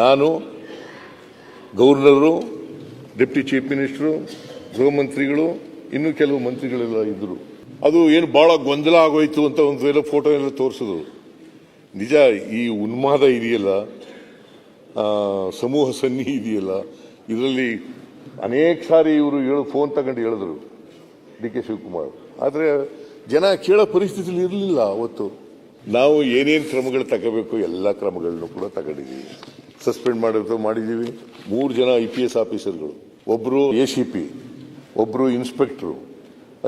ನಾನು governor deputy chief minister ಗೃಹ ಮಂತ್ರಿಗಳು ಇನ್ನೂ ಕೆಲವು ಮಂತ್ರಿಗಳೆಲ್ಲ ಇದ್ದರು. ಅದು ಏನು ಭಾಳ ಗೊಂದಲ ಆಗೋಯ್ತು ಅಂತ ಒಂದು ಎಲ್ಲ ಫೋಟೋ ಎಲ್ಲ ತೋರಿಸಿದ್ರು. ನಿಜ, ಈ ಉನ್ಮಾದ ಇದೆಯಲ್ಲ ಸಮೂಹ ಸನ್ನಿ ಇದೆಯಲ್ಲ, ಇದರಲ್ಲಿ ಅನೇಕ ಸಾರಿ ಇವರು ಹೇಳು, ಫೋನ್ ತಗೊಂಡು ಹೇಳಿದ್ರು ಡಿ ಕೆ ಶಿವಕುಮಾರ್ ಆದರೆ ಜನ ಕೇಳೋ ಪರಿಸ್ಥಿತಿಲಿ ಇರಲಿಲ್ಲ ಅವತ್ತು. ನಾವು ಏನೇನು ಕ್ರಮಗಳು ತಗೋಬೇಕು, ಎಲ್ಲ ಕ್ರಮಗಳನ್ನು ಕೂಡ ತಗೊಂಡಿದ್ದೀವಿ. ಸಸ್ಪೆಂಡ್ ಮಾಡೋದು ಮಾಡಿದ್ದೀವಿ. ಮೂರು ಜನ ಐ ಪಿ ಎಸ್ ಆಫೀಸರ್ಗಳು ಒಬ್ಬರು ಎ ಸಿ ಪಿ ಒಬ್ಬರು ಇನ್ಸ್ಪೆಕ್ಟ್ರು,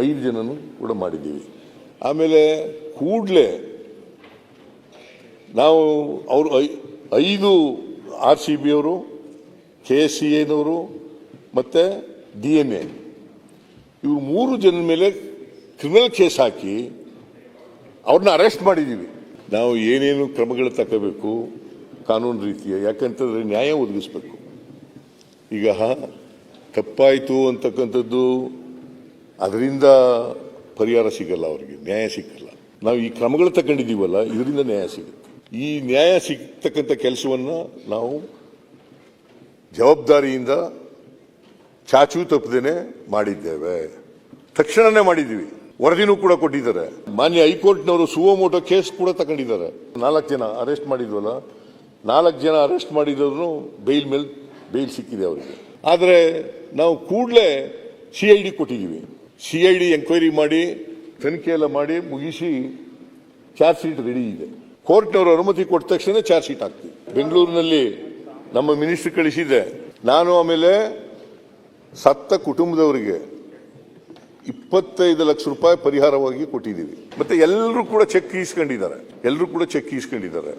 ಐದು ಜನನು ಕೂಡ ಮಾಡಿದ್ದೀವಿ. ಆಮೇಲೆ ಕೂಡಲೇ ನಾವು ಅವರು ಐದು ಆರ್ ಸಿ ಬಿ ಅವರು ಕೆ ಎಸ್ ಸಿ ಎನವರು ಮತ್ತು ಡಿ ಎನ್ ಎ. ಇವರು ಮೂರು ಜನ ಮೇಲೆ ಕ್ರಿಮಿನಲ್ ಕೇಸ್ ಹಾಕಿ ಅವ್ರನ್ನ ಅರೆಸ್ಟ್ ಮಾಡಿದ್ದೀವಿ. ನಾವು ಏನೇನು ಕ್ರಮಗಳು ತಗೋಬೇಕು ಕಾನೂನು ರೀತಿಯ, ಯಾಕಂತಂದ್ರೆ ನ್ಯಾಯ ಒದಗಿಸ್ಬೇಕು. ಈಗ ತಪ್ಪಾಯಿತು ಅಂತಕ್ಕಂಥದ್ದು ಅದರಿಂದ ಪರಿಹಾರ ಸಿಗಲ್ಲ ಅವರಿಗೆ, ನ್ಯಾಯ ಸಿಕ್ಕಲ್ಲ ನಾವು ಈ ಕ್ರಮಗಳು ತಗೊಂಡಿದ್ದೀವಲ್ಲ, ಇದರಿಂದ ನ್ಯಾಯ ಸಿಗುತ್ತೆ. ಈ ನ್ಯಾಯ ಸಿಗ್ತಕ್ಕಂಥ ಕೆಲಸವನ್ನು ನಾವು ಜವಾಬ್ದಾರಿಯಿಂದ ಚಾಚು ತಪ್ಪದೇನೆ ಮಾಡಿದ್ದೇವೆ. ತಕ್ಷಣನೇ ಮಾಡಿದ್ದೀವಿ. ವರದಿನೂ ಕೂಡ ಕೊಟ್ಟಿದ್ದಾರೆ. ಮಾನ್ಯ ಹೈಕೋರ್ಟ್ನವರು ಸುವೋಮೋಟೋ ಕೇಸ್ ಕೂಡ ತಗೊಂಡಿದ್ದಾರೆ. ನಾಲ್ಕು ಜನ ಅರೆಸ್ಟ್ ಮಾಡಿದ್ವಲ್ಲ ನಾಲ್ಕು ಜನ ಅರೆಸ್ಟ್ ಮಾಡಿದ್ರು ಬೈಲ್ ಮೇಲೆ ಬೈಲ್ ಸಿಕ್ಕಿದೆ ಅವರಿಗೆ. ಆದರೆ ನಾವು ಕೂಡಲೇ ಸಿ ಐ ಡಿ ಕೊಟ್ಟಿದ್ದೀವಿ ಸಿ ಐ ಡಿ ಎಂಕ್ವೈರಿ ಮಾಡಿ ತನಿಖೆ ಎಲ್ಲ ಮಾಡಿ ಮುಗಿಸಿ ಚಾರ್ಜ್ ಶೀಟ್ ರೆಡಿ ಇದೆ. ಕೋರ್ಟ್ನವರು ಅನುಮತಿ ಕೊಟ್ಟ ತಕ್ಷಣ ಚಾರ್ಜ್ ಶೀಟ್ ಹಾಕ್ತೀವಿ. ಬೆಂಗಳೂರಿನಲ್ಲಿ ನಮ್ಮ ಮಿನಿಸ್ಟರ್ ಕಳಿಸಿದೆ ನಾನು ಆಮೇಲೆ ಸತ್ತ ಕುಟುಂಬದವರಿಗೆ ಇಪ್ಪತ್ತೈದು ಲಕ್ಷ ರೂಪಾಯಿ ಪರಿಹಾರವಾಗಿ ಕೊಟ್ಟಿದ್ದೀವಿ. ಮತ್ತೆ ಎಲ್ಲರೂ ಕೂಡ ಚೆಕ್ ಈಸ್ಕೊಂಡಿದ್ದಾರೆ. ಎಲ್ಲರೂ ಕೂಡ ಚೆಕ್ ಇಸ್ಕೊಂಡಿದ್ದಾರೆ